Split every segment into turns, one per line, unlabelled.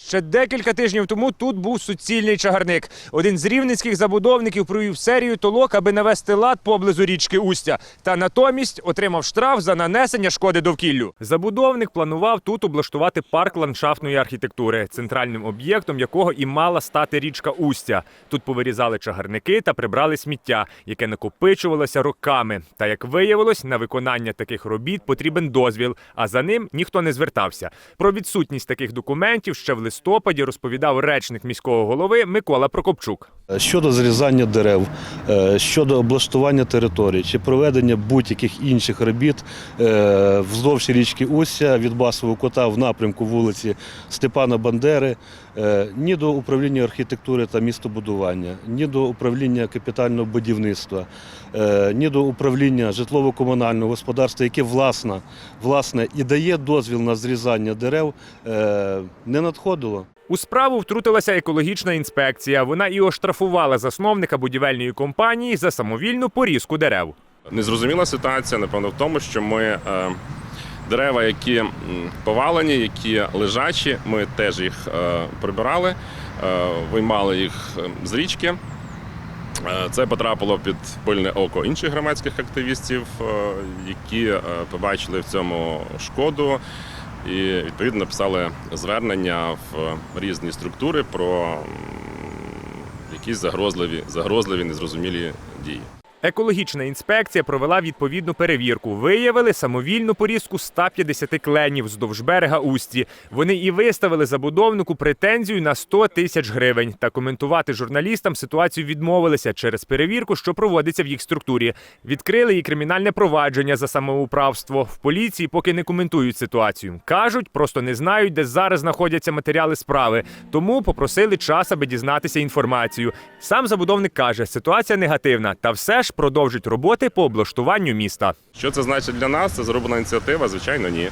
Ще декілька тижнів тому тут був суцільний чагарник. Один з рівненських забудовників провів серію толок, аби навести лад поблизу річки Устя. Та натомість отримав штраф за нанесення шкоди довкіллю. Забудовник планував тут облаштувати парк ландшафтної архітектури, центральним об'єктом якого і мала стати річка Устя. Тут повирізали чагарники та прибрали сміття, яке накопичувалося роками. Та як виявилось, на виконання таких робіт потрібен дозвіл, а за ним ніхто не звертався. Про відсутність таких документів ще в листопаді розповідав речник міського голови Микола Прокопчук.
Щодо зрізання дерев, е, щодо облаштування територій чи проведення будь-яких інших робіт е, вздовж річки Уся від Басового кота в напрямку вулиці Степана Бандери, е, ні до управління архітектури та містобудування, ні до управління капітального будівництва, ні до управління житлово-комунального господарства, яке власне, власне і дає дозвіл на зрізання дерев, не надходило.
У справу втрутилася екологічна інспекція. Вона і оштрафувала засновника будівельної компанії за самовільну порізку дерев.
Незрозуміла ситуація, напевно, в тому, що ми е, дерева, які повалені, які лежачі, ми теж їх е, прибирали, е, виймали їх е, з річки. Е, Це потрапило під пильне око інших громадських активістів, е, які е, побачили в цьому шкоду і відповідно написали звернення в різні структури про якісь загрозливі, загрозливі незрозумілі дії.
Екологічна інспекція провела відповідну перевірку. Виявили самовільну порізку 150 кленів вздовж берега Усті. Вони і виставили забудовнику претензію на 100 тисяч гривень. Та коментувати журналістам ситуацію відмовилися через перевірку, що проводиться в їх структурі. Відкрили і кримінальне провадження за самоуправство. В поліції поки не коментують ситуацію. кажуть, просто не знають, де зараз знаходяться матеріали справи. Тому попросили час, аби дізнатися інформацію. Сам забудовник каже, ситуація негативна, та все ж продовжить роботи по облаштуванню міста.
Що це значить для нас? Це зроблена ініціатива? Звичайно, ні.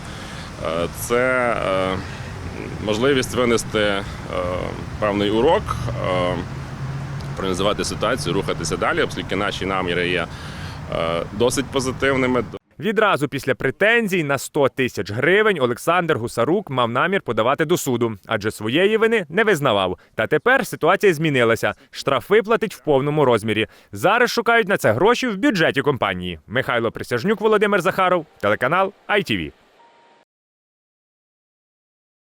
Е, Це е, можливість винести е, певний урок, проаналізувати ситуацію, рухатися далі, оскільки наші наміри є досить позитивними.
Відразу після претензій на 100 тисяч гривень Олександр Гусарук мав намір подавати до суду, адже своєї вини не визнавав. Та тепер ситуація змінилася. Штрафи платить в повному розмірі. Зараз шукають на це гроші в бюджеті компанії. Михайло Присяжнюк, Володимир Захаров, телеканал ITV.